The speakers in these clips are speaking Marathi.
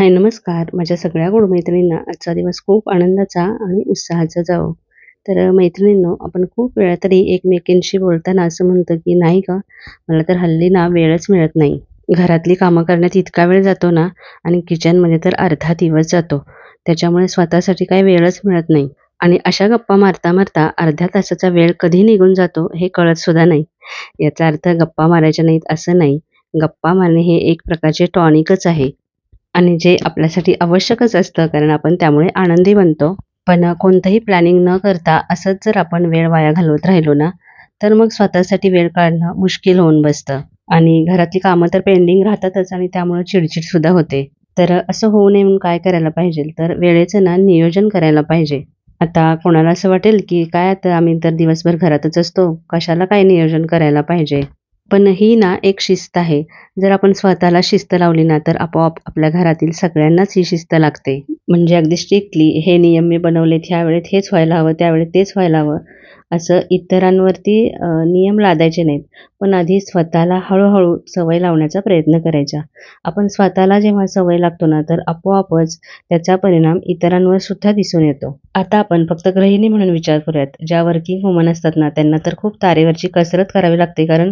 हाय नमस्कार. माझ्या सगळ्या गोड मैत्रिणींना आजचा दिवस खूप आनंदाचा आणि उत्साहाचा जावो. तर मैत्रिणींनो आपण खूप वेळा तरी एकमेकींशी बोलताना असं म्हणतो की नाही का मला तर हल्ली ना वेळच मिळत नाही. घरातली कामं करण्यात इतका वेळ जातो ना आणि किचनमध्ये तर अर्धा दिवस जातो. त्याच्यामुळे स्वतःसाठी काही वेळच मिळत नाही. आणि अशा गप्पा मारता मारता अर्ध्या तासाचा वेळ कधी निघून जातो हे कळत सुद्धा नाही. याचा अर्थ गप्पा मारायच्या नाहीत असं नाही. गप्पा मारणे हे एक प्रकारचे टॉनिकच आहे. आणि जे आपल्यासाठी आवश्यकच असतं कारण आपण त्यामुळे आनंदी बनतो. पण कोणतंही प्लॅनिंग न करता असंच जर आपण वेळ वाया घालवत राहिलो ना तर मग स्वतःसाठी वेळ काढणं मुश्किल होऊन बसतं. आणि घरातली कामं तर पेंडिंग राहतातच आणि त्यामुळे चिडचिड सुद्धा होते. तर असं होऊ नये म्हणून काय करायला पाहिजे? तर वेळेचं ना नियोजन करायला पाहिजे. आता कोणाला असं वाटेल की काय आता आम्ही तर दिवसभर घरातच असतो कशाला काय नियोजन करायला पाहिजे? पण ही ना एक शिस्त आहे. जर आपण स्वतःला शिस्त लावली ना तर आपोआप आपल्या घरातील सगळ्यांनाच ही शिस्त लागते. म्हणजे अगदी स्ट्रिक्टली हे नियम मी बनवलेत ह्या वेळेत हेच व्हायला हवं त्यावेळेत तेच व्हायला हवं. असं इतरांवरती नियम लादायचे नाहीत. पण आधी स्वतःला हळूहळू सवय लावण्याचा प्रयत्न करायचा. आपण स्वतःला जेव्हा सवय लागतो ना तर आपोआपच त्याचा परिणाम इतरांवर सुद्धा दिसून येतो. आता आपण फक्त गृहिणी म्हणून विचार करूयात. ज्या वर्किंग वुमन असतात ना त्यांना तर खूप तारेवरची कसरत करावी लागते. कारण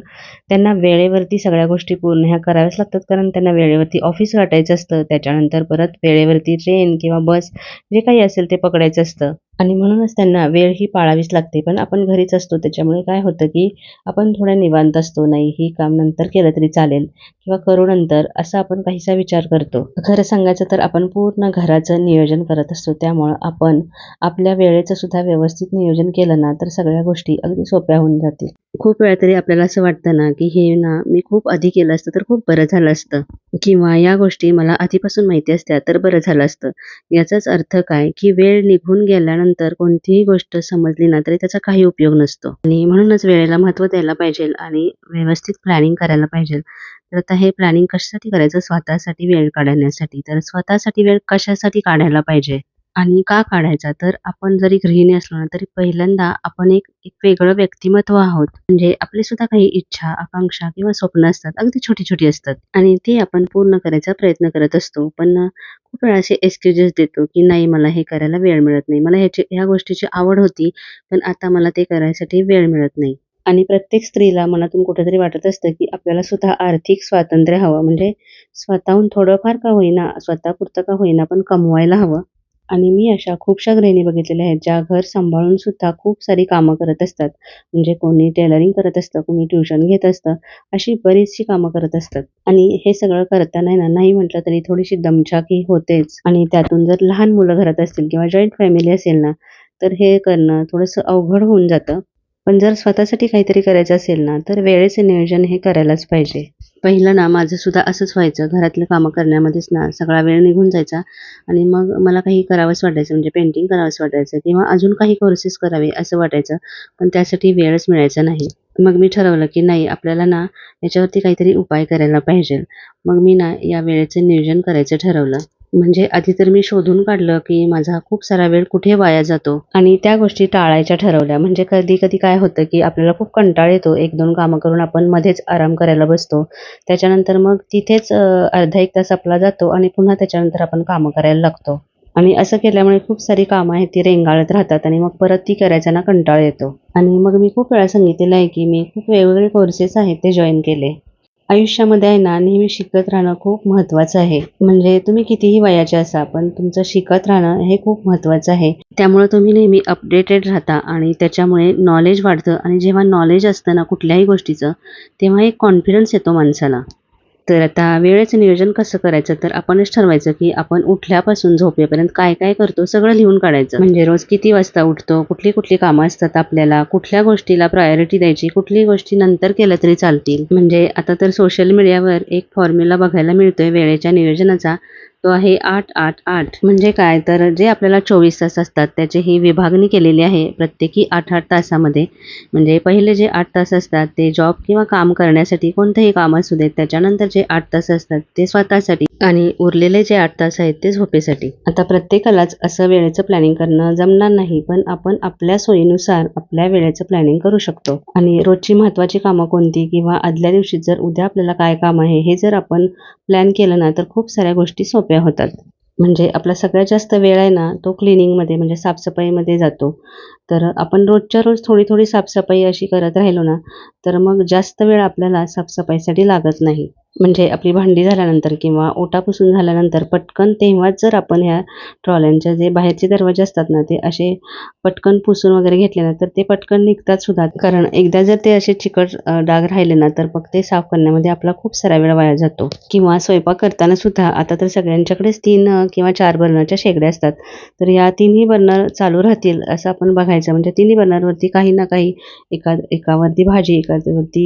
त्यांना वेळेवरती सगळ्या गोष्टी पूर्ण ह्या कराव्याच लागतात. कारण त्यांना वेळेवरती ऑफिस गाठायचं असतं. त्याच्यानंतर परत वेळेवरती ट्रेन किंवा बस जे काही असेल ते पकडायचं असतं. आणि म्हणूनच त्यांना वेळ ही पाळावीच लागते. पण आपण घरीच असतो त्याच्यामुळे काय होतं की आपण थोड्या निवांत असतो. नाही ही काम नंतर केलं तरी चालेल किंवा करू नंतर असा आपण काहीसा विचार करतो. खरं सांगायचं तर आपण पूर्ण घराचं नियोजन करत असतो. त्यामुळं आपण आपल्या वेळेचं सुद्धा व्यवस्थित नियोजन केलं ना तर सगळ्या गोष्टी अगदी सोप्या होऊन जातील. खूप वेळा तरी आपल्याला असं वाटतं ना की हे ना मी खूप आधी केलं असतं तर खूप बरं झालं असतं. किंवा या गोष्टी मला आधीपासून माहिती असत्या तर बरं झालं असतं. याचाच अर्थ काय? की वेळ निघून गेल्यानंतर कोणतीही गोष्ट समजली ना तरी त्याचा काही उपयोग नसतो. आणि म्हणूनच वेळेला महत्त्व द्यायला पाहिजे आणि व्यवस्थित प्लॅनिंग करायला पाहिजे. तर आता हे प्लॅनिंग कशासाठी करायचं? स्वतःसाठी वेळ काढण्यासाठी. तर स्वतःसाठी वेळ कशासाठी काढायला पाहिजे? आणि का काढायचा? तर आपण जरी गृहिणी असलो ना तरी पहिल्यांदा आपण एक एक वेगळं व्यक्तिमत्व आहोत. म्हणजे आपली सुद्धा काही इच्छा आकांक्षा किंवा स्वप्न असतात अगदी छोटी छोटी असतात. आणि ते आपण पूर्ण करायचा प्रयत्न करत असतो. पण खूप वेळा असे एक्सक्युजेस देतो की नाही मला हे करायला वेळ मिळत नाही. मला ह्याची ह्या गोष्टीची आवड होती पण आता मला ते करायसाठी वेळ मिळत नाही. आणि प्रत्येक स्त्रीला मनातून कुठेतरी वाटत असतं की आपल्याला सुद्धा आर्थिक स्वातंत्र्य हवं. म्हणजे स्वतःहून थोडंफार का होईना स्वतःपुरतं का होईना पण कमवायला हवं. आणि मी अशा खूपशा गृहिणी बघितलेल्या आहेत ज्या घर सांभाळून सुद्धा खूप सारी कामं करत असतात. म्हणजे कोणी टेलरिंग करत असतं कोणी ट्युशन घेत असतं अशी बरीचशी कामं करत असतात. आणि हे सगळं करताना ना नाही म्हटलं तरी थोडीशी दमछाकी होतेच. आणि त्यातून जर लहान मुलं घरात असतील किंवा जॉईंट फॅमिली असेल ना तर हे करणं थोडंसं अवघड होऊन जातं. पण जर स्वतःसाठी काहीतरी करायचं असेल ना तर वेळेचे नियोजन हे करायलाच पाहिजे. पहिलं ना माझं सुद्धा असंच व्हायचं. घरातलं कामं करण्यामध्येच ना सगळा वेळ निघून जायचा. आणि मग मला काही करावंच वाटायचं म्हणजे पेंटिंग करावंच वाटायचं किंवा अजून काही कोर्सेस करावे असं वाटायचं. पण त्यासाठी वेळच मिळायचा नाही. मग मी ठरवलं की नाही आपल्याला ना याच्यावरती काहीतरी उपाय करायला पाहिजे. मग मी ना या वेळेचं नियोजन करायचं ठरवलं. म्हणजे आधी तर मी शोधून काढलं की माझा खूप सारा वेळ कुठे वाया जातो. आणि त्या गोष्टी टाळायच्या ठरवल्या. म्हणजे कधी कधी काय होतं की आपल्याला खूप कंटाळ येतो. एक दोन कामं करून आपण मध्येच आराम करायला बसतो. त्याच्यानंतर मग तिथेच अर्धा एक तास आपला जातो आणि पुन्हा त्याच्यानंतर आपण कामं करायला लागतो. आणि असं केल्यामुळे खूप सारी कामं आहेत ती रेंगाळत राहतात आणि मग परत ती करायचा ना कंटाळ येतो. आणि मग मी खूप वेळा सांगितलेलं आहे की मी खूप वेगवेगळे कोर्सेस आहेत ते जॉईन केले. आयुष्यामध्ये आहे ना नेहमी शिकत राहणं खूप महत्त्वाचं आहे. म्हणजे तुम्ही कितीही वयाचे असा पण तुमचं शिकत राहणं हे खूप महत्त्वाचं आहे. त्यामुळे तुम्ही नेहमी अपडेटेड राहता आणि त्याच्यामुळे नॉलेज वाढतं. आणि जेव्हा नॉलेज असतं ना कुठल्याही गोष्टीचं तेव्हा एक कॉन्फिडन्स येतो माणसाला. तर आता वेळेचं नियोजन कसं करायचं? तर आपणच ठरवायचं की आपण उठल्यापासून झोपेपर्यंत काय काय करतो सगळं लिहून काढायचं. म्हणजे रोज किती वाजता उठतो कुठली कुठली कामं असतात आपल्याला कुठल्या गोष्टीला प्रायोरिटी द्यायची कुठली गोष्टी नंतर केलं तरी चालतील? म्हणजे आता तर सोशल मीडियावर एक फॉर्म्युला बघायला मिळतोय वेळेच्या नियोजनाचा. तो आहे आठ आठ आठ. म्हणजे काय? तर जे आपल्याला चोवीस तास असतात त्याची ही विभागणी केलेली आहे प्रत्येकी आठ आठ तासामध्ये. म्हणजे पहिले जे आठ तास असतात ते जॉब किंवा काम करण्यासाठी कोणतंही काम असू देत त्याच्यानंतर जे आठ तास असतात ते स्वतःसाठी आणि उरलेले जे आठ तास आहेत ते झोपेसाठी. आता प्रत्येकालाच असं वेळेचं प्लॅनिंग करणं जमणार नाही पण आपण आपल्या सोयीनुसार आपल्या वेळेचं प्लॅनिंग करू शकतो. आणि रोजची महत्त्वाची कामं कोणती किंवा आदल्या दिवशी जर उद्या आपल्याला काय काम आहे हे जर आपण प्लॅन केलं ना तर खूप साऱ्या गोष्टी सोप्या सोप्या होतात. म्हणजे आपला सगळ्यात जास्त वेळ आहे ना तो क्लिनिंगमध्ये म्हणजे साफसफाईमध्ये जातो. तर आपण रोजच्या रोज थोडी थोडी साफसफाई अशी करत राहिलो ना तर मग जास्त वेळ आपल्याला साफसफाईसाठी लागत नाही. म्हणजे आपली भांडी झाल्यानंतर किंवा ओटा पुसून झाल्यानंतर पटकन तेव्हाच जर आपण ह्या ट्रॉल्यांच्या जे बाहेरचे दरवाजे असतात ना ते असे पटकन पुसून वगैरे घेतले ना तर ते पटकन निघतात सुद्धा. कारण एकदा जर ते असे चिकट डाग राहिले ना तर मग ते साफ करण्यामध्ये आपला खूप सारा वेळ वाया जातो. किंवा स्वयंपाक करताना सुद्धा आता तर सगळ्यांच्याकडेच तीन किंवा चार बर्नरच्या शेगड्या असतात तर या तीनही बर्नर चालू राहतील असं आपण बघायचं म्हणजे तिन्ही बर्नरवरती काही ना काही एका एकावरती भाजी एकावरती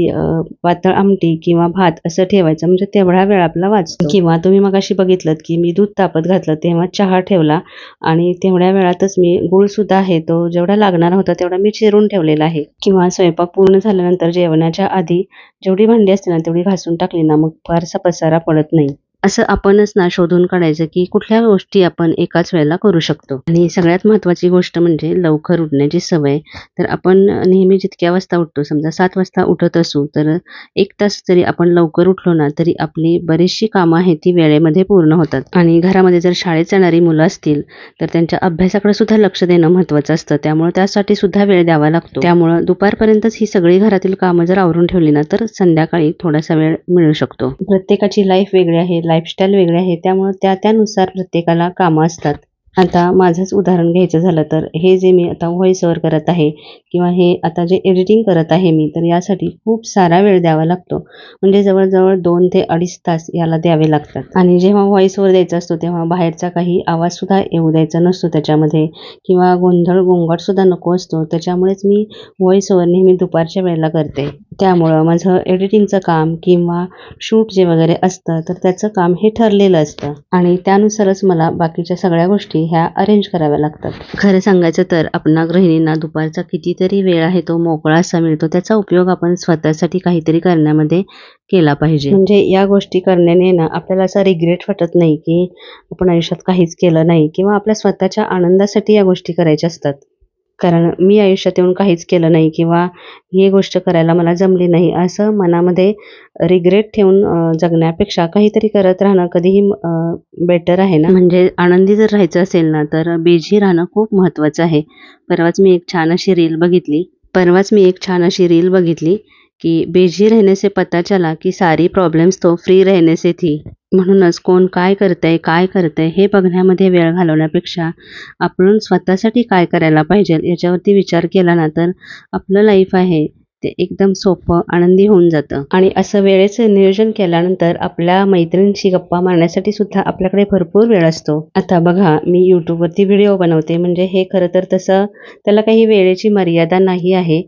पातळ आमटी किंवा भात असं ठेवायचं. म्हणजे तेवढा वेळ आपला वाचतो. किंवा तुम्ही मग अशी बघितलं की मी दूध तापत घातलं तेव्हा चहा ठेवला आणि तेवढ्या वेळातच मी गुळ सुद्धा आहे तो जेवढा लागणार होता तेवढा मी चिरून ठेवलेला आहे. किंवा स्वयंपाक पूर्ण झाल्यानंतर जेवणाच्या आधी जेवढी भांडी असते ना तेवढी घासून टाकली ना मग फारसा पसारा पडत नाही. असं आपणच ना शोधून काढायचं की कुठल्या गोष्टी आपण एकाच वेळेला करू शकतो. आणि सगळ्यात महत्त्वाची गोष्ट म्हणजे लवकर उठण्याची सवय. तर आपण नेहमी जितक्या वाजता उठतो समजा सात वाजता उठत असू तर एक तास जरी आपण लवकर उठलो ना तरी आपली बरीचशी कामं आहेत ती वेळेमध्ये पूर्ण होतात. आणि घरामध्ये जर शाळेत जाणारी मुलं असतील तर त्यांच्या अभ्यासाकडे सुद्धा लक्ष देणं महत्त्वाचं असतं. त्यामुळे त्यासाठी सुद्धा वेळ द्यावा लागतो. त्यामुळं दुपारपर्यंतच ही सगळी घरातील कामं जर आवरून ठेवली ना तर संध्याकाळी थोडासा वेळ मिळू शकतो. प्रत्येकाची लाईफ वेगळी आहे. लाईफस्टाईल वेगळे आहे. त्यामुळे त्या त्यानुसार प्रत्येकाला कामं असतात. आता माझंच उदाहरण घ्यायचं झालं तर हे जे मी आता व्हॉइस ओव्हर करत आहे किंवा हे आता जे एडिटिंग करत आहे मी तर यासाठी खूप सारा वेळ द्यावा लागतो. म्हणजे जवळजवळ दोन ते अडीच तास याला द्यावे लागतात. आणि जेव्हा व्हॉइस ओव्हर द्यायचा असतो तेव्हा बाहेरचा काही आवाजसुद्धा येऊ द्यायचा नसतो त्याच्यामध्ये. किंवा गोंधळ गोंगाटसुद्धा नको असतो. त्याच्यामुळेच मी व्हॉइस ओव्हर नेहमी दुपारच्या वेळेला करते. त्यामुळं माझं एडिटिंगचं काम किंवा शूट जे वगैरे असतं तर त्याचं काम हे ठरलेलं असतं. आणि त्यानुसारच मला बाकीच्या सगळ्या गोष्टी ह्या अरेंज कराव्या लागतात. खरं सांगायचं तर आपणा गृहिणींना दुपारचा कितीतरी वेळ आहे तो मोकळा असा मिळतो त्याचा उपयोग आपण स्वतःसाठी काहीतरी करण्यामध्ये केला पाहिजे. म्हणजे या गोष्टी करण्याने ना आपल्याला असा रिग्रेट वाटत नाही की आपण आयुष्यात काहीच केलं नाही किंवा आपल्या स्वतःच्या आनंदासाठी या गोष्टी करायच्या असतात. कारण मी आयुष्यात येऊन काहीच केलं नाही किंवा ही गोष्ट करायला मला जमली नाही असं मनामध्ये रिग्रेट ठेवून जगण्यापेक्षा काहीतरी करत राहणं कधीही बेटर आहे ना? म्हणजे आनंदी जर राहायचं असेल ना तर बिझी राहणं खूप महत्त्वाचं आहे. परवाच मी एक छान अशी रील बघितली. परवाच मी एक छान अशी रील बघितली. की बेजी रहने से पता चला की सारी प्रॉब्लेम्स तो फ्री रहने से थी. म्हणूनच कोण काय करतंय काय करतंय हे बघण्यामध्ये वेळ घालवण्यापेक्षा आपण स्वतःसाठी काय करायला पाहिजे याच्यावरती विचार केला ना तर आपलं लाईफ आहे. ते एकदम सोपं आनंदी होऊन जातं. आणि असं वेळेचं नियोजन केल्यानंतर आपल्या मैत्रिणींशी गप्पा मारण्यासाठी सुद्धा आपल्याकडे भरपूर वेळ असतो. आता बघा मी यूट्यूबवरती व्हिडिओ बनवते. म्हणजे हे खरं तर तसं त्याला काही वेळेची मर्यादा नाही आहे.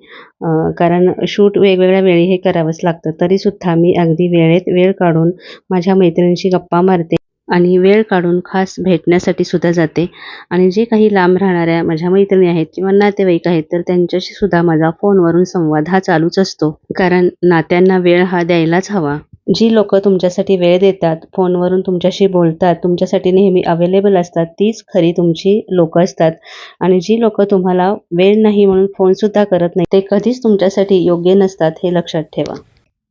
कारण शूट वेगवेगळ्या वेळी हे करावंच लागतं. तरीसुद्धा मी अगदी वेळेत वेळ काढून माझ्या मैत्रिणींशी गप्पा मारते. आणि वेळ काढून खास भेटण्यासाठी सुद्धा जाते. आणि जे काही लांब राहणाऱ्या माझ्या मैत्रिणी आहेत किंवा नातेवाईक आहेत तर त्यांच्याशी सुद्धा माझा फोनवरून संवाद हा चालूच असतो. कारण नात्यांना वेळ हा द्यायलाच हवा. जी लोक तुमच्यासाठी वेळ देतात फोनवरून तुमच्याशी बोलतात तुमच्यासाठी नेहमी अवेलेबल असतात तीच खरी तुमची लोक असतात. आणि जी लोक तुम्हाला वेळ नाही म्हणून फोनसुद्धा करत नाही ते कधीच तुमच्यासाठी योग्य नसतात हे लक्षात ठेवा.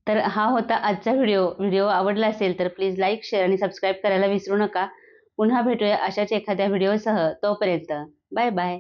तर हा होता आजचा व्हिडिओ. व्हिडिओ आवडला असेल तर प्लीज लाईक शेअर आणि सबस्क्राईब करायला विसरू नका. पुन्हा भेटूया अशाच एखाद्या व्हिडिओसह. तोपर्यंत बाय बाय.